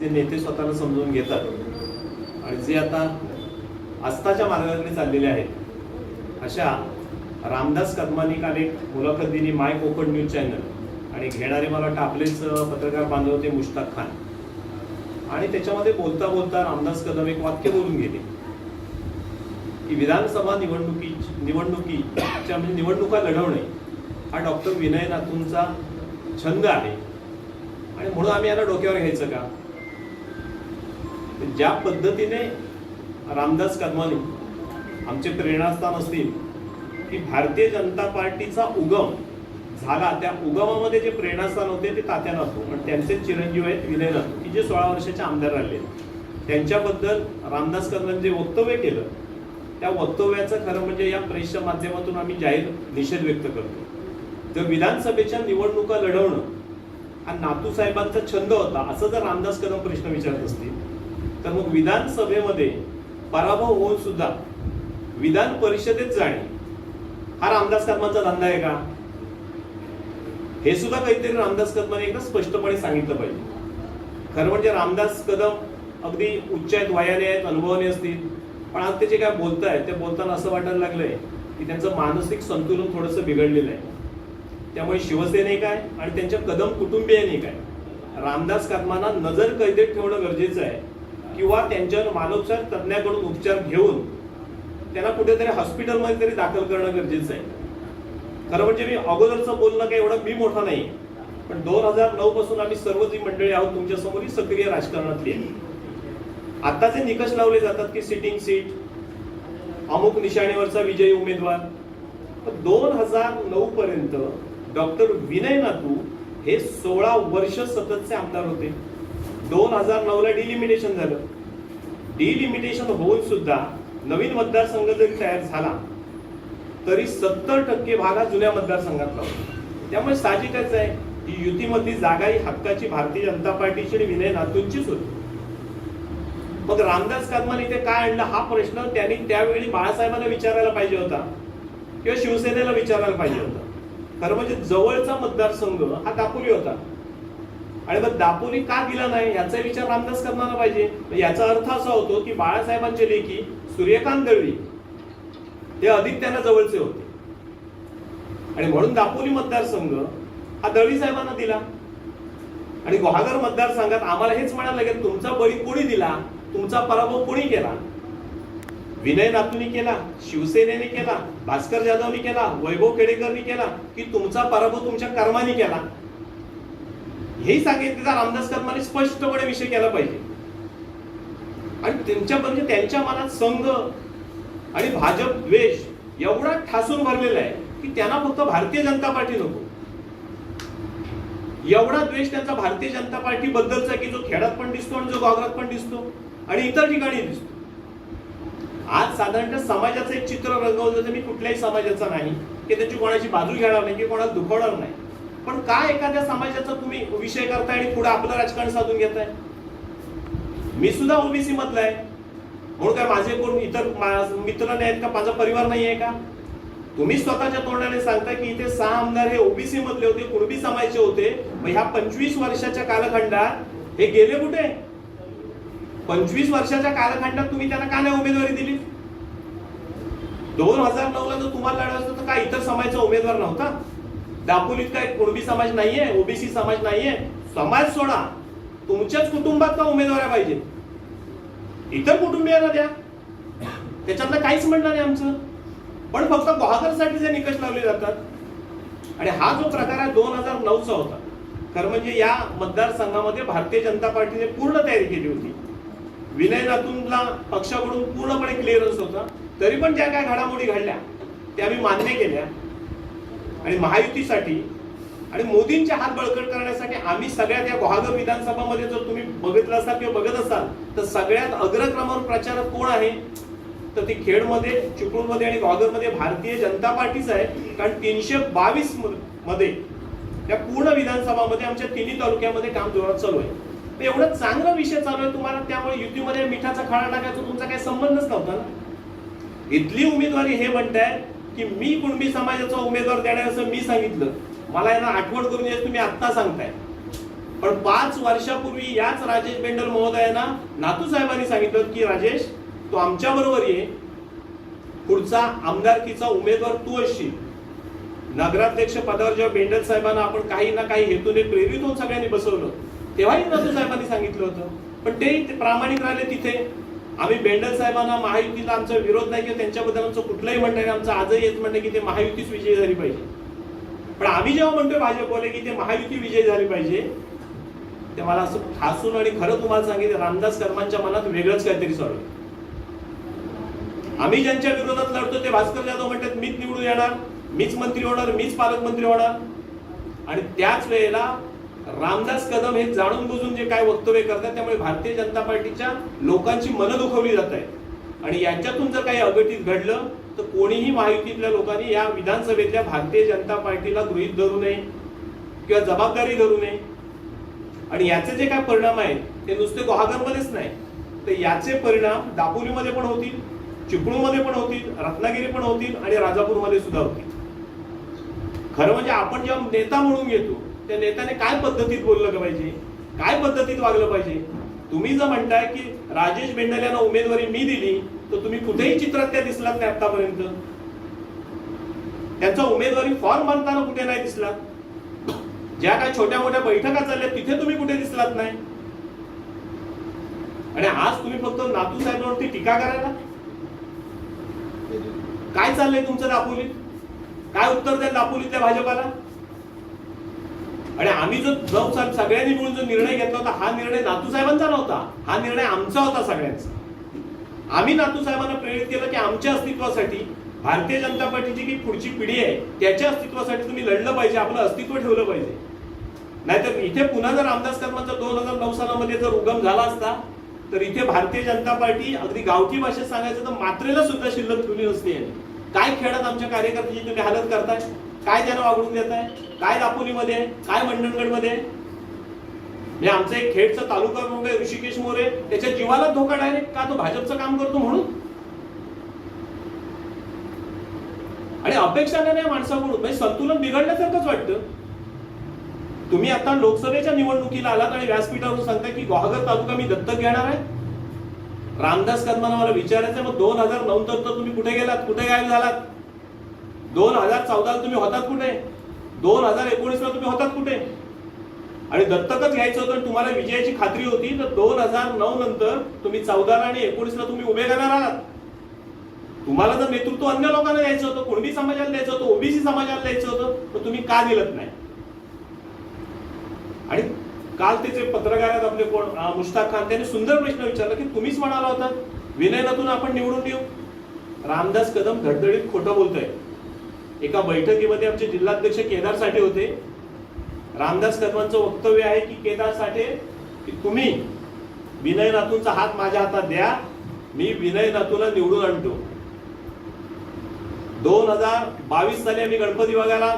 जे नेते स्वतःला समजून घेतात. आणि जे आता आस्थाच्या मार्गाने चाललेले आहेत अशा रामदास कदमानी काल एक मुलाखत दिली माय कोकण न्यूज चॅनल. आणि घेणारे मला वाटतं आपलेच पत्रकार बांधव होते मुश्ताक खान. आणि त्याच्यामध्ये बोलता बोलता रामदास कदम एक वाक्य बोलून गेले. की विधानसभा निवडणुकी निवडणुकीच्या म्हणजे निवडणुका लढवणे हा डॉक्टर विनय नातूंचा छंद आहे. आणि म्हणून आम्ही याला डोक्यावर घ्यायचं का? ज्या पद्धतीने रामदास कदमानी आमचे प्रेरणास्थान असतील की भारतीय जनता पार्टीचा उगम झाला त्या उगमामध्ये जे प्रेरणास्थान होते ते तात्या नातू पण त्यांचे चिरंजीव आहेत विनय नातू की जे सोळा वर्षाचे आमदार राहिले त्यांच्याबद्दल रामदास कदमांनी जे वक्तव्य केलं त्या वक्तव्याचं खरं म्हणजे या प्रेसच्या माध्यमातून आम्ही जाहीर निषेध व्यक्त करतो. जर विधानसभेच्या निवडणुका लढवणं हा नातू साहेबांचा छंद होता असं जर रामदास कदम प्रश्न विचारत असतील तर मग विधानसभेमध्ये पराभव होऊन सुद्धा विधान परिषदेत जाणे हा रामदास कदमांचा धंदा आहे का? हे सुद्धा काहीतरी रामदास कदमाने एकदा स्पष्टपणे सांगितलं पाहिजे. खरं म्हणजे रामदास कदम अगदी उच्च आहेत वयाने आहेत अनुभवाने असतील. पण आज ते जे काय बोलताय ते बोलताना असं वाटायला लागलंय की त्यांचं मानसिक संतुलन थोडंसं बिघडलेलं आहे. त्यामुळे शिवसेने काय आणि त्यांच्या कदम कुटुंबियांनी काय? रामदास कदमांना नजर कैदेत ठेवणं गरजेचं आहे. किंवा त्यांच्यावर मानोपचार तज्ज्ञाकडून उपचार घेऊन त्यांना कुठेतरी हॉस्पिटलमध्ये तरी दाखल करणं गरजेचं आहे. खरं म्हणजे मी अगोदरचं बोलणं काही एवढं मी मोठा नाही. पण दोन हजार नऊ पासून आम्ही सर्व जी मंडळी आहोत तुमच्यासमोर ही सक्रिय राजकारणातली आहे आता जे निकष लावले जातात की सिटिंग सीट अमुक निशाणीवरचा विजयी उमेदवार. दोन हजार नऊ पर्यंत डॉक्टर विनय नातू हे सोळा वर्ष सततचे आमदार होते. दोन हजार नऊला डिलिमिटेशन झालं. डिलिमिटेशन होऊन सुद्धा नवीन मतदारसंघ जरी तयार झाला तरी सत्तर टक्के भाग हा जुन्या मतदारसंघातला होता. त्यामुळे साहजिकच आहे की युतीमधली जागा ही हक्काची भारतीय जनता पार्टीची आणि विनय नातूंचीच होती. मग रामदास कदमाने इथे काय आणलं? हा प्रश्न त्यांनी त्यावेळी बाळासाहेबांना विचारायला पाहिजे होता. किंवा शिवसेनेला विचारायला पाहिजे होता. खरं म्हणजे जवळचा मतदारसंघ हा दापोली होता. आणि मग दापोली का दिला नाही याचा विचार रामदास करणार पाहिजे. याचा अर्थ असा होतो की बाळासाहेबांचे लेखी सूर्यकांत दळवी हे अधिक त्यांना जवळचे होते. आणि म्हणून दापोली मतदारसंघ हा दळवी साहेबांना दिला. आणि गुहागर मतदारसंघात आम्हाला हेच म्हणायला लागेल तुमचा बळी कोणी दिला? तुमचा पराभव कोणी केला? विनय नातूनी केला शिवसेनेने केला भास्कर जाधवनी केला वैभव केडेकरनी केला की तुमचा पराभव तुमच्या कर्माने केला? हेही सांगितलं रामदास कदमाने स्पष्टपणे विषय केला पाहिजे. आणि त्यांच्या म्हणजे त्यांच्या मनात संघ आणि भाजप द्वेष एवढा ठासून भरलेला आहे की त्यांना फक्त भारतीय जनता पार्टी नको. एवढा द्वेष त्यांचा भारतीय जनता पार्टी बद्दलचा की जो खेड्यात पण दिसतो आणि जो गावात पण दिसतो आणि इतर ठिकाणी दिसतो. आज साधारणतः समाजाचं एक चित्र रंगवलं जातं. मी कुठल्याही समाजाचा नाही की त्याची कोणाची बाजू घेणार नाही की कोणाला दुखवणार नाही. पण का एखाद्या समाजाचा तुम्ही विषय करताय आणि पुढे आपलं राजकारण साधून घेताय? मी सुद्धा ओबीसी मधला आहे. म्हणून काय माझे कोण इतर मित्र नाही आहेत का? माझा परिवार नाही आहे का? तुम्ही स्वतःच्या तोंडाने सांगता की इथे सहा आमदार हे ओबीसी मधले होते कुणबी समाजचे होते. मग ह्या पंचवीस वर्षाच्या कालखंडात हे गेले कुठे? पंचवीस वर्षाच्या कालखंडात तुम्ही त्यांना का नाही उमेदवारी दिली? दोन हजार नऊ ला जर तुम्हाला लढायचं तर काय इतर समाजाचा उमेदवार नव्हता? दापोलीत काय कुणबी समाज नाहीये ओबीसी समाज नाहीये? समाज सोडा. तुमच्याच कुटुंबात का उमेदवार पाहिजे? इतर कुटुंबियांना द्या. त्याच्यातलं काहीच म्हणणार नाही आमचं. पण फक्त गुहागरसाठी जे निकष लावले जातात आणि हा जो प्रकार आहे दोन हजार नऊचा होता खरं म्हणजे या मतदारसंघामध्ये भारतीय जनता पार्टीने पूर्ण तयारी केली होती. विनय नातूंना पक्षाकडून पूर्णपणे क्लिअरन्स होता. तरी पण ज्या काय घडामोडी घडल्या त्या आम्ही मान्य केल्या. आणि महायुतीसाठी आणि मोदींचे हात बळकट करण्यासाठी आम्ही सगळ्यात या गुहागर विधानसभामध्ये जर तुम्ही बघितलं असाल किंवा बघत असाल तर सगळ्यात अग्रक्रमावर प्रचारक कोण आहे? तर ती खेडमध्ये चिपळूणमध्ये आणि गुहागरमध्ये भारतीय जनता पार्टीच आहे. कारण तीनशे बावीसमध्ये त्या पूर्ण विधानसभामध्ये आमच्या तिन्ही तालुक्यामध्ये काम जोरात चालू आहे. तर एवढं चांगला विषय चालू आहे तुम्हाला त्यामुळे युतीमध्ये मिठाचा खाडा टाकायचा तुमचा काही संबंधच नव्हता ना? इथली उमेदवारी हे म्हणताय की मी कुणबी समाजाचा उमेदवार देणार असं मी सांगितलं. मला यांना आठवण करून येत तुम्ही आत्ता सांगताय. पण पाच वर्षापूर्वी याच राजेश बेंडल महोदयांना नातू साहेबांनी सांगितलं की राजेश तू आमच्या बरोबर ये. पुढचा आमदारकीचा उमेदवार तू असशील. नगराध्यक्ष पदावर जेव्हा बेंडल साहेबांना आपण काही ना काही हेतूने प्रेरित होऊन सगळ्यांनी बसवलं तेव्हाही नातू साहेबांनी सांगितलं होतं. पण ते ते प्रामाणिक राहिले तिथे. आम्ही बेंडल साहेबांना महायुतीला आमचा विरोध नाही किंवा त्यांच्याबद्दल आमचं कुठलंही म्हणणं नाही. आमचं आजही येत म्हणणं की ते महायुतीच विजयी झाली पाहिजे. पण आम्ही जेव्हा म्हणतोय भाजपवाले की ते महायुती विजयी झाली पाहिजे ते मला असं ठासून आणि खरं तुम्हाला सांगितलं रामदास कर्मांच्या मनात वेगळंच काहीतरी चालू आम्ही ज्यांच्या विरोधात लढतो ते भास्कर जाधव म्हणतात मीच निवडून येणार मीच मंत्री होणार मीच पालकमंत्री होणार. आणि त्याच वेळेला रामदास कदम हे जाणून बुजून जे काय वक्तव्य करतात त्यामुळे भारतीय जनता पार्टीच्या लोकांची मनं दुखवली जात आहेत. आणि यांच्यातून जर काही अघटित घडलं तर कोणीही महायुतीतल्या लोकांनी या विधानसभेतल्या भारतीय जनता पार्टीला गृहीत धरू नये किंवा जबाबदारी धरू नये. आणि याचे जे काय परिणाम आहेत ते नुसते गुहागरमध्येच नाही. तर याचे परिणाम दापोलीमध्ये पण होतील चिपळूणमध्ये पण होतील रत्नागिरी पण होतील आणि राजापूरमध्ये सुद्धा होतील. खरं म्हणजे आपण जेव्हा नेता म्हणून घेतो त्या नेत्याने काय पद्धतीत बोललं पाहिजे? काय पद्धतीत वागलं पाहिजे? तुम्ही जर म्हणताय की राजेश बेंडल यांना उमेदवारी मी दिली तर तुम्ही कुठेही चित्रात त्या दिसलात नाही आतापर्यंत. त्यांचा उमेदवारी फॉर्म भरताना कुठे नाही दिसला ज्या काय छोट्या मोठ्या बैठका चालल्या तिथे तुम्ही कुठे दिसलात नाही? आणि आज तुम्ही फक्त नातू साहेबांवरती टीका करायला? काय चाललंय तुमचं दापोलीत? काय उत्तर द्या दापोलीतल्या भाजपाला? आणि आम्ही जो जो सगळ्यांनी मिळून जो निर्णय घेतला होता हा निर्णय नातू साहेबांचा नव्हता. हा निर्णय आमचा होता सगळ्यांचा. आम्ही नातू साहेबांना प्रेरित केलं की आमच्या अस्तित्वासाठी भारतीय जनता पार्टीची जी पुढची पिढी आहे त्याच्या अस्तित्वासाठी तुम्ही लढलं पाहिजे आपलं अस्तित्व ठेवलं पाहिजे. नाहीतर इथे पुन्हा जर रामदास कर्मांचा दोन हजार नऊ सालामध्ये जर उगम झाला असता तर इथे भारतीय जनता पार्टी अगदी गावठी भाषेत सांगायचं तर मात्रेला सुद्धा शिल्लक ठेवली नसते काय खेळात आमच्या कार्यकर्त्याची तुम्ही हालत करताय? काय त्यांना वागडून देताय काय दापोलीमध्ये काय मंडणगडमध्ये म्हणजे आमचं एक खेडचा तालुका प्रमुख आहे ऋषिकेश मोरे. त्याच्या जीवाला धोका डायरेक्ट का तो भाजपचं काम करतो म्हणून? आणि अपेक्षा नाही माणसाकडून. म्हणजे संतुलन बिघडल्यासारखंच वाटतं. तुम्ही आता लोकसभेच्या निवडणुकीला आलात आणि व्यासपीठावरून सांगताय की गुहागर तालुका मी दत्तक घेणार आहे. रामदास कदमांना मला विचारायचं मग दोन हजार नऊ तर तुम्ही कुठे गेलात? कुठे गायब झालात? दोन हजार चौदाला तुम्ही होतात कुठे? दोन हजार एकोणीसला तुम्ही होतात कुठे? आणि दत्तकच घ्यायचं होतं तुम्हाला विजयाची खात्री होती तर दोन हजार नऊ नंतर तुम्ही चौदाला आणि एकोणीसला तुम्ही उभे करणार आहात. तुम्हाला जर नेतृत्व अन्य लोकांना द्यायचं होतं कुणबी समाजाला द्यायचं होतं ओबीसी समाजाला द्यायचं होतं तर तुम्ही का दिलत नाही? आणि काल त्याचे पत्रकार आहेत आपले कोण मुश्ताक खान त्यांनी सुंदर प्रश्न विचारला की तुम्हीच म्हणाला होता विनयनातून आपण निवडून देऊ रामदास कदम धडधडीत खोटं बोलतोय. एका बैठकीमध्ये आमचे जिल्हाध्यक्ष केदार साठे होते. रामदास कदमांचं वक्तव्य आहे की केदार साठे की तुम्ही विनय नातूंचा हात माझ्या हातात द्या मी विनय नातूला निवडून आणतो. दोन हजार बावीस साली आम्ही गणपती बघायला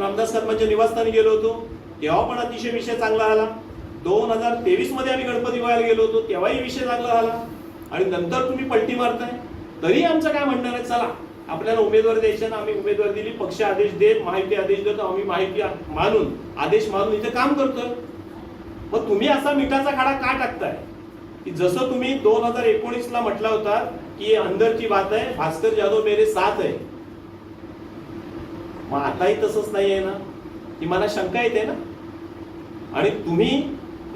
रामदास कदमांच्या निवासस्थानी गेलो होतो. तेव्हा पण अतिशय विषय चांगला आला. दोन हजार तेवीसमध्ये आम्ही गणपती बघायला गेलो होतो तेव्हाही विषय चांगला झाला आणि नंतर तुम्ही पलटी मारताय. तरी आमचं काय म्हणणार आहे? चला. आपल्याला उमेदवार द्यायचे ना आम्ही उमेदवार दिली पक्ष आदेश देत माहिती आदेश देतो आम्ही माहिती मानून आदेश मानून इथे काम करतोय. मग तुम्ही असा मिठाचा खाडा का टाकताय? की जसं तुम्ही दोन हजार एकोणीस ला म्हटला होता की अंदरची बात आहे भास्कर जाधव मेरे साथ आहे. मग आताही तसंच नाही आहे ना? की मला शंका येते ना? आणि तुम्ही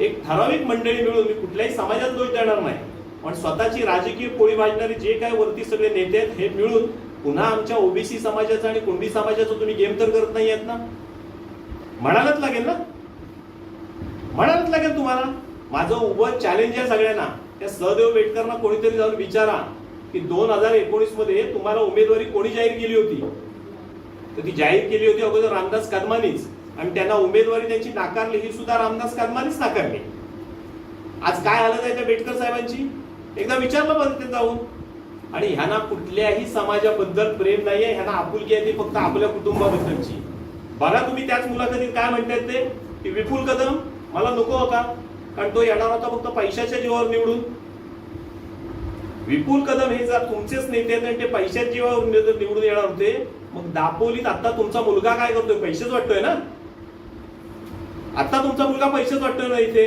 एक ठराविक मंडळी मिळून मी कुठल्याही समाजात दोष देणार नाही पण स्वतःची राजकीय पोळी भाजणारे जे काय वरती सगळे नेते आहेत हे मिळून पुन्हा आमच्या ओबीसी समाजाचा आणि कुणबी समाजाचा तुम्ही गेम तर करत नाही आहेत ना? म्हणायलाच लागेल ना? म्हणायलाच लागेल तुम्हाला? माझं उभं चॅलेंज आहे सगळ्यांना. त्या सहदेव बेटकरना कोणीतरी जाऊन विचारा की दोन हजार एकोणीसमध्ये तुम्हाला उमेदवारी कोणी जाहीर केली होती? तर ती जाहीर केली होती अगोदर रामदास कदमानीच. आणि त्यांना उमेदवारी त्यांची नाकारली ही सुद्धा रामदास कदमानीच नाकारली. आज काय हालत आहे त्या बेटकर साहेबांची? एकदा विचारलं बरं ते जाऊन. आणि ह्यांना कुठल्याही समाजाबद्दल प्रेम नाहीये ह्यांना आपुलकी आहे ती फक्त आपल्या कुटुंबाबद्दलची. बघा तुम्ही त्याच मुलाखतीत काय म्हणतात ते? की विपुल कदम मला नको होता कारण तो येणार होता फक्त पैशाच्या जीवावर निवडून. विपुल कदम हे जर तुमचेच नेते आहेत आणि ते पैशाच्या जीवावर निवडून येणार होते मग दापोलीत आता तुमचा मुलगा काय करतोय? पैसेच वाटतोय ना? आता तुमचा मुलगा पैसेच वाटतो ना इथे?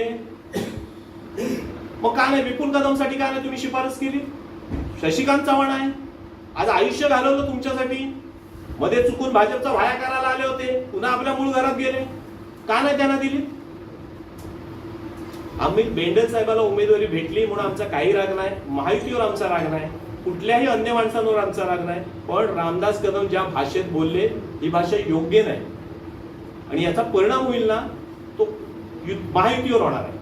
मग का नाही विपुल कदमसाठी का नाही तुम्ही शिफारस केली? शशिकांत चव्हाण आहे. आज आयुष्य घालवलं तुमच्यासाठी. मध्ये चुकून भाजपचा वाया करायला आले होते. पुन्हा आपल्या मूळ घरात गेले. का नाही त्यांना दिली? आम्ही बेंडल साहेबाला उमेदवारी भेटली म्हणून आमचा काही राग नाही. माहितीवर आमचा राग नाही. कुठल्याही अन्य माणसांवर आमचा राग नाही. पण रामदास कदम ज्या भाषेत बोलले ही भाषा योग्य नाही. आणि याचा परिणाम होईल ना तो महायुतीवर होणार आहे.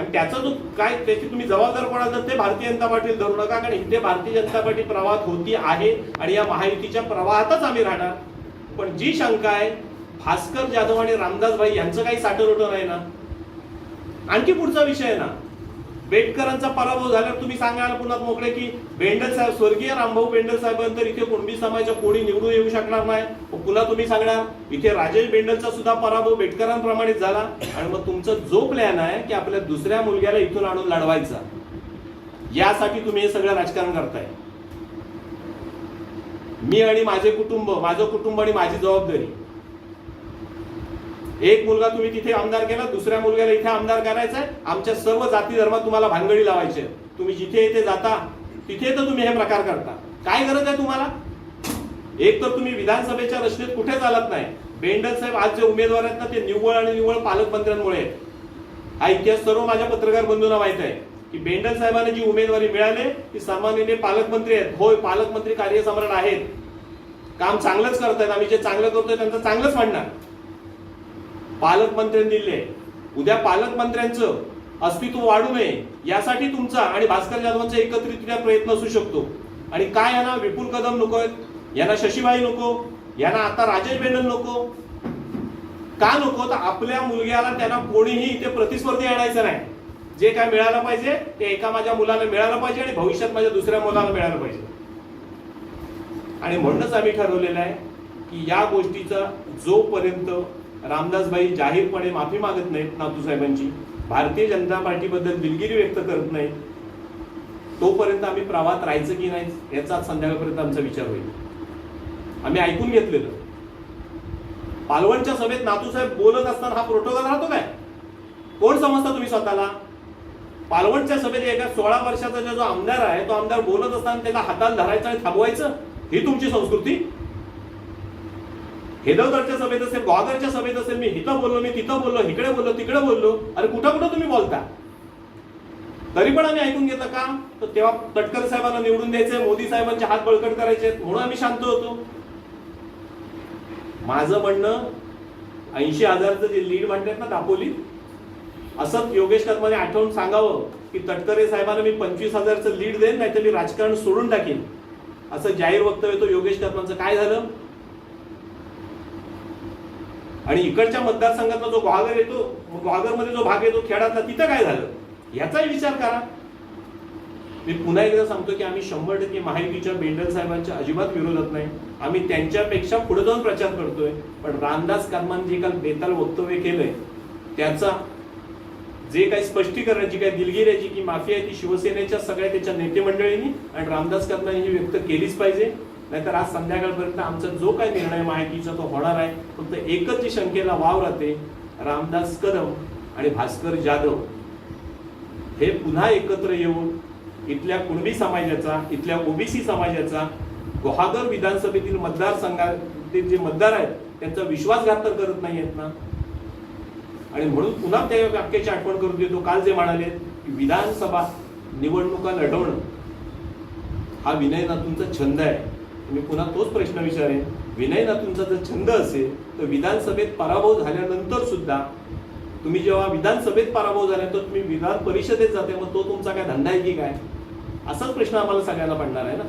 आणि त्याचा जो काय त्याची तुम्ही जबाबदार कोणाल तर ते भारतीय जनता पार्टी धरू नका कारण इथे भारतीय जनता पार्टी प्रवाहात होती आहे आणि या महायुतीच्या प्रवाहातच आम्ही राहणार. पण जी शंका आहे भास्कर जाधव आणि रामदास भाई यांचं काही साठवरोटं नाही ना आणखी पुढचा विषय आहे ना. बेटकरांचा पराभव झाल्यावर तुम्ही सांगायला पुन्हा मोकळे की बेंडल साहेब स्वर्गीय रामभाऊ बेंडल साहेबांतर इथे कुणबी समाजाच्या कोणी निवडून येऊ शकणार नाही. पुन्हा तुम्ही सांगणार इथे राजेश बेंडलचा सुद्धा पराभव बेटकरांप्रमाणेच झाला आणि मग तुमचा जो प्लॅन आहे की आपल्या दुसऱ्या मुलग्याला इथून आणून लढवायचा. यासाठी तुम्ही हे सगळं राजकारण करताय. मी आणि माझे कुटुंब माझं कुटुंब आणि माझी जबाबदारी. एक मुलगा तुम्ही तिथे आमदार केला दुसऱ्या मुलग्याला इथे आमदार करायचा आहे आमच्या सर्व जाती धर्मात तुम्हाला भानगडी लावायचे. तुम्ही जिथे इथे जाता तिथे तर तुम्ही हे प्रकार करता. काय गरज आहे तुम्हाला? एक तर तुम्ही विधानसभेच्या रचनेत कुठे चालत नाही. बेंडल साहेब आज जे उमेदवार आहेत ना ते निव्वळ आणि निव्वळ पालकमंत्र्यांमुळे आहेत. हा इतिहास सर्व माझ्या पत्रकार बंधूंना माहीत आहे. की बेंडल साहेबांना जी उमेदवारी मिळाली ती सामान्यने पालकमंत्री आहेत. होय पालकमंत्री कार्यसम्राट आहेत. काम चांगलंच करतायत. आम्ही जे चांगलं करतोय त्यांचं चांगलंच म्हणणार. पालकमंत्र्यांनी दिले उद्या पालकमंत्र्यांचं अस्तित्व वाढू नये यासाठी तुमचा आणि भास्कर जाधवांचा एकत्रितरित्या प्रयत्न असू शकतो. आणि काय यांना विपुल कदम नको आहेत? यांना शशीबाई नको यांना आता राजेश बेनल नको. का नको? तर आपल्या मुलग्याला त्यांना कोणीही इथे प्रतिस्पर्धी आणायचं नाही. जे काय मिळालं पाहिजे ते एका माझ्या मुलाला मिळालं पाहिजे आणि भविष्यात माझ्या दुसऱ्या मुलाला मिळालं पाहिजे. आणि म्हणूनच आम्ही ठरवलेलं आहे की या गोष्टीचा जोपर्यंत रामदासबाई जाहीरपणे माफी मागत नाहीत नातूसाहेबांची. भारतीय जनता पार्टीबद्दल दिलगिरी व्यक्त करत नाही तोपर्यंत आम्ही प्रवाहात राहायचं की नाही याचा संध्याकाळपर्यंत आमचा विचार होईल. आम्ही ऐकून घेतलेलं. पालवणच्या सभेत नातूसाहेब बोलत असताना हा प्रोटोकॉल राहतो काय? कोण समजता तुम्ही स्वतःला? पालवणच्या सभेत एका सोळा वर्षाचा जो आमदार आहे तो आमदार बोलत असताना त्याला हाताला धरायचं आणि थांबवायचं? ही तुमची संस्कृती? हेदवदरच्या सभेत असेल ग्वादरच्या सभेत असेल मी इथं बोललो मी तिथं बोललो इकडे बोललो तिकडे बोललो अरे कुठं कुठं तुम्ही बोलता? तरी पण आम्ही ऐकून घेतलं का? तर तेव्हा तटकर साहेबांना निवडून द्यायचंय मोदी साहेबांचे हात बळकट करायचे म्हणून आम्ही शांत होतो. माझं म्हणणं ऐंशी हजारचं जे लीड म्हणतात ना दापोली असं योगेश कदमाने आठवून सांगावं की तटकरे साहेबांना मी पंचवीस हजारचं लीड देईन नाही तर मी राजकारण सोडून टाकेन. असं जाहीर वक्तव्य तो योगेश कदमांचं काय झालं? आणि इकडच्या मतदारसंघातला जो ग्वागर येतो ग्वागरमध्ये जो भाग येतो खेळातला तिथं काय झालं? याचाही विचार करा. मी पुन्हा एकदा सांगतो की आम्ही शंभर टक्के माहितीच्या बेंडल साहेबांच्या अजिबात विरोधात नाही. आम्ही त्यांच्यापेक्षा पुढे जाऊन प्रचार करतोय. पण रामदास कदमांनी जे काल बेताल वक्तव्य केलंय त्याचा जे काही स्पष्टीकरण जी काही दिलगिरीची की माफी आहे ती शिवसेनेच्या सगळ्या त्याच्या नेते मंडळींनी आणि रामदास कदमांनी व्यक्त केलीच पाहिजे. नाहीतर आज संध्याकाळपर्यंत आमचा जो काही निर्णय माहितीचा तो होणार आहे फक्त एकच जी शंकेला वाव राहते रामदास कदम आणि भास्कर जाधव. हे पुन्हा एकत्र येऊन इथल्या कुणबी समाजाचा इथल्या ओबीसी समाजाचा गुहागर विधानसभेतील मतदारसंघातील जे मतदार आहेत त्यांचा विश्वासघात तर करत नाही आहेत ना? आणि म्हणून पुन्हा त्या वाक्याची आठवण करून देतो. काल जे म्हणाले की विधानसभा निवडणुका लढवणं हा विनय नातूंचा छंद आहे. मी पुन्हा तोच प्रश्न विचारेन. विनयना तुमचा जर छंद असेल तर विधानसभेत पराभव झाल्यानंतर सुद्धा तुम्ही जेव्हा विधानसभेत पराभव झाल्यानंतर तुम्ही विधान परिषदेत जाते. मग तो तुमचा काय धंदा आहे की काय? असाच प्रश्न आम्हाला सगळ्यांना पडणार आहे ना?